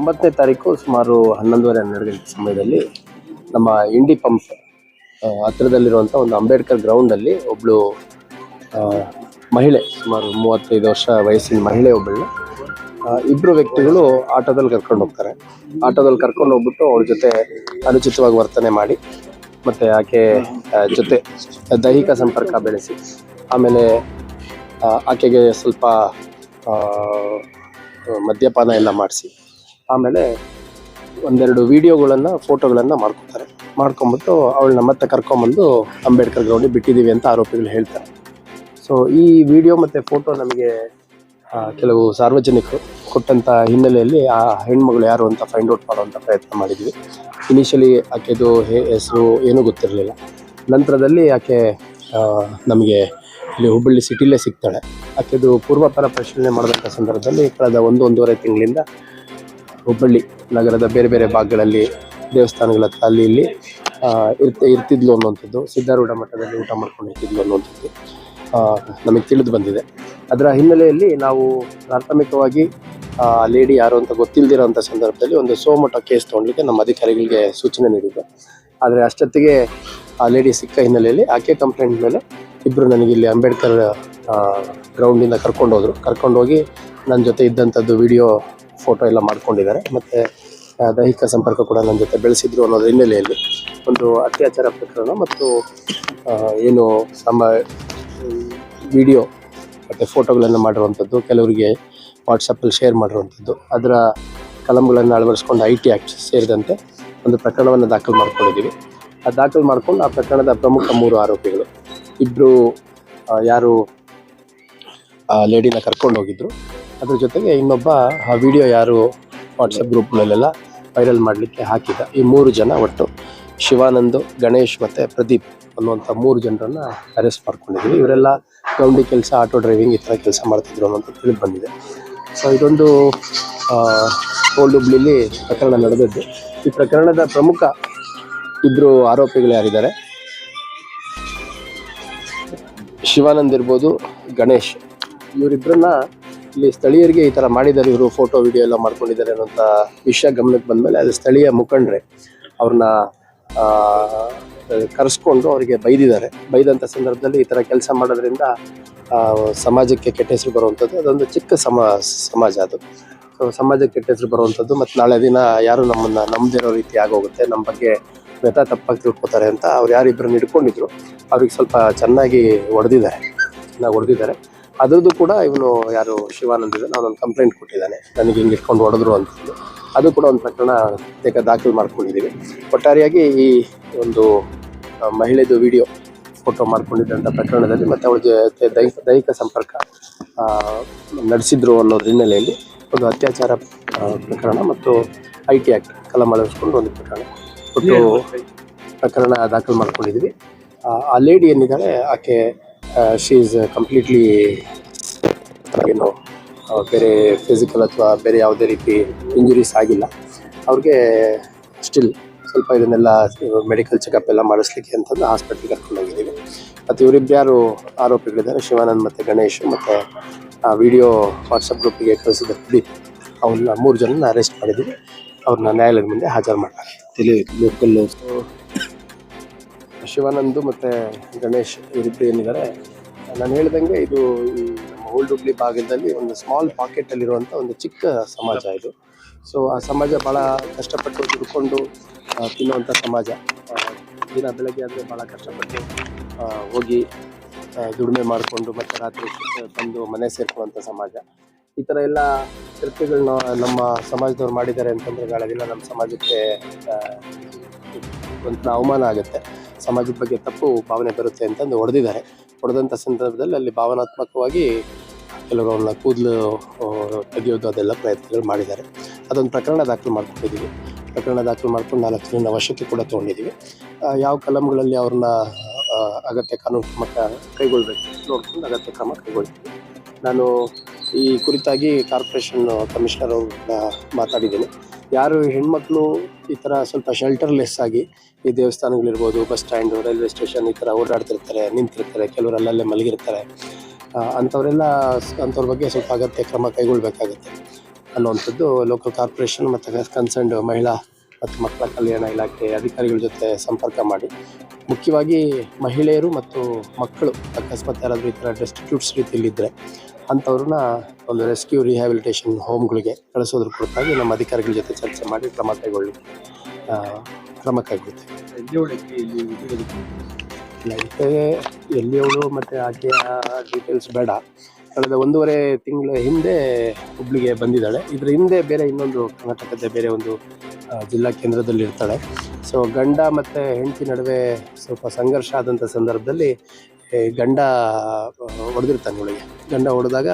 ಒಂಬತ್ತನೇ ತಾರೀಕು ಸುಮಾರು ಹನ್ನೊಂದುವರೆ ಹನ್ನೆರಡು ಗಂಟೆ ಸಮಯದಲ್ಲಿ ನಮ್ಮ ಇಂಡಿ ಪಂಪ್ ಹತ್ತಿರದಲ್ಲಿರುವಂಥ ಒಂದು ಅಂಬೇಡ್ಕರ್ ಗ್ರೌಂಡಲ್ಲಿ ಒಬ್ಬಳು ಮಹಿಳೆ, ಸುಮಾರು ಮೂವತ್ತೈದು ವರ್ಷ ವಯಸ್ಸಿನ ಮಹಿಳೆ ಒಬ್ಬಳನ್ನ ಇಬ್ಬರು ವ್ಯಕ್ತಿಗಳು ಆಟೋದಲ್ಲಿ ಕರ್ಕೊಂಡು ಹೋಗ್ತಾರೆ. ಆಟೋದಲ್ಲಿ ಕರ್ಕೊಂಡು ಹೋಗ್ಬಿಟ್ಟು ಅವ್ರ ಜೊತೆ ಅನುಚಿತವಾಗಿ ವರ್ತನೆ ಮಾಡಿ, ಮತ್ತು ಆಕೆ ಜೊತೆ ದೈಹಿಕ ಸಂಪರ್ಕ ಬೆಳೆಸಿ, ಆಮೇಲೆ ಆಕೆಗೆ ಸ್ವಲ್ಪ ಮದ್ಯಪಾನ ಎಲ್ಲ ಮಾಡಿಸಿ. ಆಮೇಲೆ ಒಂದೆರಡು ವಿಡಿಯೋಗಳನ್ನು, ಫೋಟೋಗಳನ್ನು ಮಾಡ್ಕೊತಾರೆ ಮಾಡ್ಕೊಂಬಿಟ್ಟು ಅವಳನ್ನ ಮತ್ತೆ ಕರ್ಕೊಂಬಂದು ಅಂಬೇಡ್ಕರ್ ಗ್ರೌಂಡಿಗೆ ಬಿಟ್ಟಿದ್ದೀವಿ ಅಂತ ಆರೋಪಿಗಳು ಹೇಳ್ತಾರೆ. ಸೊ ಈ ವಿಡಿಯೋ ಮತ್ತು ಫೋಟೋ ನಮಗೆ ಕೆಲವು ಸಾರ್ವಜನಿಕರು ಕೊಟ್ಟಂಥ ಹಿನ್ನೆಲೆಯಲ್ಲಿ ಆ ಹೆಣ್ಮಗಳು ಯಾರು ಅಂತ ಫೈಂಡ್ ಔಟ್ ಮಾಡುವಂಥ ಪ್ರಯತ್ನ ಮಾಡಿದ್ವಿ. ಇನಿಷಿಯಲಿ ಆಕೆದು ಹೆಸರು ಏನೂ ಗೊತ್ತಿರಲಿಲ್ಲ. ನಂತರದಲ್ಲಿ ಆಕೆ ನಮಗೆ ಇಲ್ಲಿ ಹುಬ್ಬಳ್ಳಿ ಸಿಟಿಲೇ ಸಿಗ್ತಾಳೆ. ಆಕೆದು ಪೂರ್ವಾಪರ ಪರಿಶೀಲನೆ ಮಾಡಿದಂಥ ಸಂದರ್ಭದಲ್ಲಿ ಕಳೆದ ಒಂದು, ಒಂದೂವರೆ ತಿಂಗಳಿಂದ ಹುಬ್ಬಳ್ಳಿ ನಗರದ ಬೇರೆ ಬೇರೆ ಭಾಗಗಳಲ್ಲಿ ದೇವಸ್ಥಾನಗಳ ಹತ್ರ ಅಲ್ಲಿ ಇಲ್ಲಿ ಇರ್ತ, ಇರ್ತಿದ್ಲು ಅನ್ನುವಂಥದ್ದು. ಸಿದ್ಧಾರೂಢ ಮಠದಲ್ಲಿ ಊಟ ಮಾಡ್ಕೊಂಡು ಇರ್ತಿದ್ಲು ಅನ್ನುವಂಥದ್ದು ನಮಗೆ ತಿಳಿದು ಬಂದಿದೆ. ಅದರ ಹಿನ್ನೆಲೆಯಲ್ಲಿ ನಾವು ಪ್ರಾಥಮಿಕವಾಗಿ ಲೇಡಿ ಯಾರು ಅಂತ ಗೊತ್ತಿಲ್ಲದಿರೋಂಥ ಸಂದರ್ಭದಲ್ಲಿ ಒಂದು ಸೋಮಠ ಕೇಸ್ ತೊಗೊಳ್ಲಿಕ್ಕೆ ನಮ್ಮ ಅಧಿಕಾರಿಗಳಿಗೆ ಸೂಚನೆ ನೀಡಿದ್ದೆ. ಆದರೆ ಅಷ್ಟೊತ್ತಿಗೆ ಆ ಲೇಡಿ ಸಿಕ್ಕ ಹಿನ್ನೆಲೆಯಲ್ಲಿ ಆಕೆ ಕಂಪ್ಲೇಂಟ್ ಮೇಲೆ ಇಬ್ಬರು ನನಗೆ ಇಲ್ಲಿ ಅಂಬೇಡ್ಕರ್ ಗ್ರೌಂಡಿಂದ ಕರ್ಕೊಂಡು ಹೋದರು. ಕರ್ಕೊಂಡು ಹೋಗಿ ನನ್ನ ಜೊತೆ ಇದ್ದಂಥದ್ದು ವಿಡಿಯೋ ಫೋಟೋ ಎಲ್ಲ ಮಾಡ್ಕೊಂಡಿದ್ದಾರೆ. ಮತ್ತು ದೈಹಿಕ ಸಂಪರ್ಕ ಕೂಡ ನನ್ನ ಜೊತೆ ಬೆಳೆಸಿದ್ರು ಅನ್ನೋದ್ರ ಹಿನ್ನೆಲೆಯಲ್ಲಿ ಒಂದು ಅತ್ಯಾಚಾರ ಪ್ರಕರಣ ಮತ್ತು ಏನು ಸಮ ವಿಡಿಯೋ ಮತ್ತು ಫೋಟೋಗಳನ್ನು ಮಾಡಿರುವಂಥದ್ದು, ಕೆಲವರಿಗೆ ವಾಟ್ಸಪ್ಪಲ್ಲಿ ಶೇರ್ ಮಾಡಿರುವಂಥದ್ದು. ಅದರ ಕಲಂಗಳನ್ನು ಅಳವಡಿಸ್ಕೊಂಡು ಐ ಟಿ ಆ್ಯಕ್ಟ್ ಸೇರಿದಂತೆ ಒಂದು ಪ್ರಕರಣವನ್ನು ದಾಖಲು ಮಾಡ್ಕೊಂಡಿದ್ದೀವಿ. ಆ ದಾಖಲು ಮಾಡ್ಕೊಂಡು ಆ ಪ್ರಕರಣದ ಪ್ರಮುಖ ಮೂರು ಆರೋಪಿಗಳು. ಇಬ್ಬರು ಯಾರು ಲೇಡಿನ ಕರ್ಕೊಂಡು ಹೋಗಿದ್ರು. ಅದ್ರ ಜೊತೆಗೆ ಇನ್ನೊಬ್ಬ ಆ ವಿಡಿಯೋ ಯಾರು ವಾಟ್ಸಪ್ ಗ್ರೂಪ್ನಲ್ಲೆಲ್ಲ ವೈರಲ್ ಮಾಡಲಿಕ್ಕೆ ಹಾಕಿದ ಈ ಮೂರು ಜನ ಒಟ್ಟು ಶಿವಾನಂದ್ ಗಣೇಶ್ ಮತ್ತು ಪ್ರದೀಪ್ ಅನ್ನುವಂಥ ಮೂರು ಜನರನ್ನ ಅರೆಸ್ಟ್ ಮಾಡ್ಕೊಂಡಿದ್ವಿ. ಇವರೆಲ್ಲ ಗೌಂಡಿ ಕೆಲಸ ಆಟೋ ಡ್ರೈವಿಂಗ್ ಈ ಥರ ಕೆಲಸ ಮಾಡ್ತಿದ್ರು ಅನ್ನೋಂಥ ತಿಳಿದು ಬಂದಿದೆ. ಸೊ ಇದೊಂದು ಓಲ್ಡ್ ಹುಬ್ಳಿಲಿ ಪ್ರಕರಣ ನಡೆದದ್ದು. ಈ ಪ್ರಕರಣದ ಪ್ರಮುಖ ಇಬ್ಬರು ಆರೋಪಿಗಳು ಯಾರಿದ್ದಾರೆ? ಶಿವಾನಂದ್ ಇರ್ಬೋದು ಗಣೇಶ್. ಇವರಿಬ್ಬರನ್ನ ಇಲ್ಲಿ ಸ್ಥಳೀಯರಿಗೆ ಈ ತರ ಮಾಡಿದ್ದಾರೆ. ಇವರು ಫೋಟೋ ವಿಡಿಯೋ ಎಲ್ಲ ಮಾಡ್ಕೊಂಡಿದ್ದಾರೆ ಅನ್ನೋಂಥ ವಿಷಯ ಗಮನಕ್ಕೆ ಬಂದಮೇಲೆ ಅದು ಸ್ಥಳೀಯ ಮುಖಂಡ್ರೆ ಅವ್ರನ್ನ ಕರೆಸ್ಕೊಂಡು ಅವರಿಗೆ ಬೈದಿದ್ದಾರೆ. ಬೈದಂಥ ಸಂದರ್ಭದಲ್ಲಿ ಈ ಥರ ಕೆಲಸ ಮಾಡೋದ್ರಿಂದ ಸಮಾಜಕ್ಕೆ ಕೆಟ್ಟ ಹೆಸರು ಬರುವಂಥದ್ದು ಅದೊಂದು ಚಿಕ್ಕ ಸಮ, ಸಮಾಜ ಅದು. ಸೊ ಸಮಾಜಕ್ಕೆ ಕೆಟ್ಟ ಹೆಸರು ಬರುವಂಥದ್ದು ಮತ್ತು ನಾಳೆ ದಿನ ಯಾರು ನಮ್ಮನ್ನು ನಂಬದಿರೋ ರೀತಿ ಆಗೋಗುತ್ತೆ, ನಮ್ಮ ಬಗ್ಗೆ ವ್ಯಥಾ ತಪ್ಪಾಗಿ ತಿಳ್ಕೊತಾರೆ ಅಂತ ಅವ್ರು ಯಾರಿಬ್ಬರನ್ನ ಹಿಡ್ಕೊಂಡಿದ್ರು, ಅವ್ರಿಗೆ ಸ್ವಲ್ಪ ಚೆನ್ನಾಗಿ ಹೊಡೆದಿದ್ದಾರೆ ಚೆನ್ನಾಗಿ ಹೊಡೆದಿದ್ದಾರೆ ಅದ್ರದ್ದು ಕೂಡ ಇವನು ಯಾರು ಶಿವಾನಂದ್ ಇದೆ. ನಾನೊಂದು ಕಂಪ್ಲೇಂಟ್ ಕೊಟ್ಟಿದ್ದಾನೆ. ನನಗೆ ಹಿಂಗೆ ಇಟ್ಕೊಂಡು ಹೊಡೆದ್ರು ಅಂತ ಅದು ಕೂಡ ಒಂದು ಪ್ರಕರಣ ಬೇಗ ದಾಖಲು ಮಾಡ್ಕೊಂಡಿದ್ದೀವಿ. ಒಟ್ಟಾರೆಯಾಗಿ ಈ ಒಂದು ಮಹಿಳೆದು ವಿಡಿಯೋ ಫೋಟೋ ಮಾಡ್ಕೊಂಡಿದ್ದಂಥ ಪ್ರಕರಣದಲ್ಲಿ ಮತ್ತು ಅವಳ ಜೊತೆ ದೈಹಿಕ ದೈಹಿಕ ಸಂಪರ್ಕ ನಡೆಸಿದ್ರು ಅನ್ನೋದ್ರ ಹಿನ್ನೆಲೆಯಲ್ಲಿ ಒಂದು ಅತ್ಯಾಚಾರ ಪ್ರಕರಣ ಮತ್ತು ಐ ಟಿ ಆ್ಯಕ್ಟ್ ಕಲಂ ಅಳವಡಿಸ್ಕೊಂಡು ಒಂದು ಪ್ರಕರಣ ಒಟ್ಟು ಪ್ರಕರಣ ದಾಖಲು ಮಾಡ್ಕೊಂಡಿದ್ವಿ ಆ, ಆ ಲೇಡಿ ಏನಿದ್ದಾಳೆ ಆಕೆ ಶಿ ಈಸ್ ಕಂಪ್ಲೀಟ್ಲಿ ಏನು ಬೇರೆ ಫಿಸಿಕಲ್ ಅಥವಾ ಬೇರೆ ಯಾವುದೇ ರೀತಿ ಇಂಜುರೀಸ್ ಆಗಿಲ್ಲ. ಅವ್ರಿಗೆ ಸ್ಟಿಲ್ ಸ್ವಲ್ಪ ಇದನ್ನೆಲ್ಲ ಮೆಡಿಕಲ್ ಚೆಕಪ್ ಎಲ್ಲ ಮಾಡಿಸ್ಲಿಕ್ಕೆ ಅಂತಂದು ಹಾಸ್ಪಿಟ್ಲಿಗೆ ಕರ್ಕೊಂಡು ಹೋಗಿದ್ದೀವಿ. ಮತ್ತು ಇವರಿಬ್ಬರು ಆರೋಪಿಗಳಿದ್ದಾರೆ? ಶಿವಾನಂದ್ ಮತ್ತು ಗಣೇಶ್ ಮತ್ತು ಆ ವಿಡಿಯೋ ವಾಟ್ಸಪ್ ಗ್ರೂಪಿಗೆ ಕಳಿಸಿದ ಪ್ರದೀಪ್ ಅವ್ರನ್ನ ಮೂರು ಜನನ ಅರೆಸ್ಟ್ ಮಾಡಿದ್ದೀವಿ. ಅವ್ರನ್ನ ನ್ಯಾಯಾಲಯದ ಮುಂದೆ ಹಾಜರು ಮಾಡಲಾಗಿದೆ ಲೋಕಲ್ ಶಿವಾನಂದ್ ಮತ್ತು ಗಣೇಶ್ ಇವರಿಬ್ಬರು ಏನಿದ್ದಾರೆ, ನಾನು ಹೇಳ್ದಂಗೆ ಇದು ಈ ನಮ್ಮ ಓಲ್ಡ್ ಹುಬ್ಳಿ ಭಾಗದಲ್ಲಿ ಒಂದು ಸ್ಮಾಲ್ ಪಾಕೆಟಲ್ಲಿರುವಂಥ ಒಂದು ಚಿಕ್ಕ ಸಮಾಜ ಇದು. ಸೊ ಆ ಸಮಾಜ ಭಾಳ ಕಷ್ಟಪಟ್ಟು ದುಡ್ಕೊಂಡು ತಿನ್ನುವಂಥ ಸಮಾಜ. ದಿನ ಬೆಳಗ್ಗೆ ಆದರೆ ಭಾಳ ಕಷ್ಟಪಟ್ಟು ಹೋಗಿ ದುಡಿಮೆ ಮಾಡಿಕೊಂಡು ಮತ್ತೆ ರಾತ್ರಿ ಬಂದು ಮನೆ ಸೇರ್ಕೊಳ್ಳುವಂಥ ಸಮಾಜ. ಈ ಥರ ಎಲ್ಲ ಕೃತ್ಯಗಳನ್ನ ನಮ್ಮ ಸಮಾಜದವ್ರು ಮಾಡಿದ್ದಾರೆ ಅಂತಂದ್ರೆ ನಾಳೆ ನಮ್ಮ ಸಮಾಜಕ್ಕೆ ಒಂಥರ ಅವಮಾನ ಆಗುತ್ತೆ. ಸಮಾಜದ ಬಗ್ಗೆ ತಪ್ಪು ಭಾವನೆ ಬರುತ್ತೆ ಅಂತಂದು ಹೊಡೆದಿದ್ದಾರೆ. ಹೊಡೆದಂಥ ಸಂದರ್ಭದಲ್ಲಿ ಅಲ್ಲಿ ಭಾವನಾತ್ಮಕವಾಗಿ ಕೆಲವರು ಅವ್ರನ್ನ ಕೂದಲು ತೆಗೆಯೋದು ಅದೆಲ್ಲ ಪ್ರಯತ್ನಗಳು ಮಾಡಿದ್ದಾರೆ. ಅದೊಂದು ಪ್ರಕರಣ ದಾಖಲು ಮಾಡ್ಕೊಂಡಿದ್ದೀವಿ. ಪ್ರಕರಣ ದಾಖಲು ಮಾಡ್ಕೊಂಡು ನಾಲ್ಕು ಜನ ವಶಕ್ಕೆ ಕೂಡ ತೊಗೊಂಡಿದ್ದೀವಿ. ಯಾವ ಕಲಂಗಳಲ್ಲಿ ಅವ್ರನ್ನ ಅಗತ್ಯ ಕಾನೂನು ಕ್ರಮ ಕೈಗೊಳ್ಬೇಕು ನೋಡ್ಕೊಂಡು ಅಗತ್ಯ ಕ್ರಮ ಕೈಗೊಳ್ತೀವಿ. ನಾನು ಈ ಕುರಿತಾಗಿ ಕಾರ್ಪೊರೇಷನ್ ಕಮಿಷನರ್ ಅವ್ರನ್ನ ಮಾತಾಡಿದ್ದೀನಿ. ಯಾರು ಹೆಣ್ಮಕ್ಳು ಈ ಥರ ಸ್ವಲ್ಪ ಶೆಲ್ಟರ್ಲೆಸ್ ಆಗಿ ಈ ದೇವಸ್ಥಾನಗಳಿರ್ಬೋದು, ಬಸ್ ಸ್ಟ್ಯಾಂಡು, ರೈಲ್ವೆ ಸ್ಟೇಷನ್ ಈ ಥರ ಓಡಾಡ್ತಿರ್ತಾರೆ, ನಿಂತಿರ್ತಾರೆ ಕೆಲವರು ಅಲ್ಲಲ್ಲೇ ಮಲಗಿರ್ತಾರೆ ಅಂಥವರೆಲ್ಲ ಅಂಥವ್ರ ಬಗ್ಗೆ ಸ್ವಲ್ಪ ಅಗತ್ಯ ಕ್ರಮ ಕೈಗೊಳ್ಬೇಕಾಗುತ್ತೆ ಅನ್ನುವಂಥದ್ದು ಲೋಕಲ್ ಕಾರ್ಪೊರೇಷನ್ ಮತ್ತು ಕನ್ಸರ್ನ್ಡ್ ಮಹಿಳಾ ಮತ್ತು ಮಕ್ಕಳ ಕಲ್ಯಾಣ ಇಲಾಖೆ ಅಧಿಕಾರಿಗಳ ಜೊತೆ ಸಂಪರ್ಕ ಮಾಡಿ ಮುಖ್ಯವಾಗಿ ಮಹಿಳೆಯರು ಮತ್ತು ಮಕ್ಕಳು ಅಕಸ್ಮಾತ್ ಯಾರಾದರೂ ಈ ಥರ ಡೆಸ್ಟಿಟ್ಯೂಟ್ಸ್ ರೀತಿಯಲ್ಲಿದ್ದರೆ ಅಂಥವ್ರನ್ನ ಒಂದು ರೆಸ್ಕ್ಯೂ ರಿಹ್ಯಾಬಿಲಿಟೇಷನ್ ಹೋಮ್ಗಳಿಗೆ ಕಳಿಸೋದ್ರ ಕುರಿತಾಗಿ ನಮ್ಮ ಅಧಿಕಾರಿಗಳ ಜೊತೆ ಚರ್ಚೆ ಮಾಡಿ ಕ್ರಮ ಕೈಗೊಳ್ಳಿ ಕ್ರಮ ಉದ್ಯೋಗಕ್ಕೆ ಲೈಫೇ ಎಲ್ಲಿಯವಳು ಮತ್ತು ಆಕೆಯ ಡೀಟೇಲ್ಸ್ ಬೇಡ. ಕಳೆದ ಒಂದೂವರೆ ತಿಂಗಳ ಹಿಂದೆ ಹುಬ್ಳಿಗೆ ಬಂದಿದ್ದಾಳೆ. ಇದರ ಹಿಂದೆ ಬೇರೆ ಇನ್ನೊಂದು ಕರ್ನಾಟಕದ ಬೇರೆ ಒಂದು ಜಿಲ್ಲಾ ಕೇಂದ್ರದಲ್ಲಿ ಇರ್ತಾಳೆ. ಸೊ ಗಂಡ ಮತ್ತು ಹೆಂಡತಿ ನಡುವೆ ಸ್ವಲ್ಪ ಸಂಘರ್ಷ ಆದಂಥ ಸಂದರ್ಭದಲ್ಲಿ ಗಂಡ ಹೊಡೆದಿರ್ತಾನೆ ಇವಳಿಗೆ ಗಂಡ ಹೊಡೆದಾಗ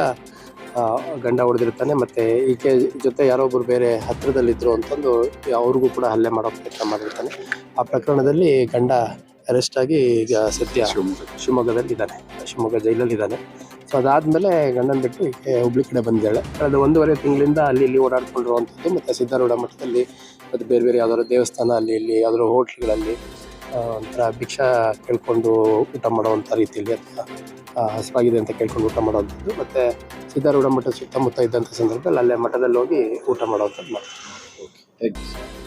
ಗಂಡ ಹೊಡೆದಿರ್ತಾನೆ ಮತ್ತು ಈಕೆ ಜೊತೆ ಯಾರೊಬ್ಬರು ಬೇರೆ ಹತ್ತಿರದಲ್ಲಿದ್ದರು ಅಂತಂದು ಅವ್ರಿಗೂ ಕೂಡ ಹಲ್ಲೆ ಮಾಡೋ ಪ್ರಯತ್ನ ಮಾಡಿರ್ತಾನೆ. ಆ ಪ್ರಕರಣದಲ್ಲಿ ಗಂಡ ಅರೆಸ್ಟ್ ಆಗಿ ಈಗ ಸದ್ಯ ಶಿವಮೊಗ್ಗದಲ್ಲಿ. ಇದ್ದಾನೆ ಶಿವಮೊಗ್ಗ ಜೈಲಲ್ಲಿ ಇದ್ದಾನೆ ಸೊ ಅದಾದಮೇಲೆ ಗಂಡನ ಬಿಟ್ಟು ಹುಬ್ಳಿ ಕಡೆ ಬಂದಿದ್ದಾಳೆ ಕಳೆದ ಒಂದೂವರೆ ತಿಂಗಳಿಂದ ಅಲ್ಲಿ ಇಲ್ಲಿ ಓಡಾಡ್ಕೊಂಡಿರುವಂಥದ್ದು ಮತ್ತು ಸಿದ್ಧಾರೂಢ ಮಠದಲ್ಲಿ ಮತ್ತು ಬೇರೆ ಬೇರೆ ಯಾವ್ದಾದ್ರು ದೇವಸ್ಥಾನ ಅಲ್ಲಿ ಇಲ್ಲಿ ಯಾವ್ದಾದ್ರು ಹೋಟ್ಲ್ಗಳಲ್ಲಿ ಒಂಥರ ಭಿಕ್ಷಾ ಕೇಳ್ಕೊಂಡು ಊಟ ಮಾಡುವಂಥ ರೀತಿಯಲ್ಲಿ ಅಥವಾ ಹಸಿವಾಗಿದೆ ಅಂತ ಕೇಳ್ಕೊಂಡು ಊಟ ಮಾಡುವಂಥದ್ದು. ಮತ್ತು ಸಿದ್ಧಾರೂಢ ಮಠ ಸುತ್ತಮುತ್ತ ಇದ್ದಂಥ ಸಂದರ್ಭದಲ್ಲಿ ಅಲ್ಲೇ ಮಠದಲ್ಲಿ ಹೋಗಿ ಊಟ ಮಾಡುವಂಥದ್ದು ಓಕೆ ಥ್ಯಾಂಕ್ ಯು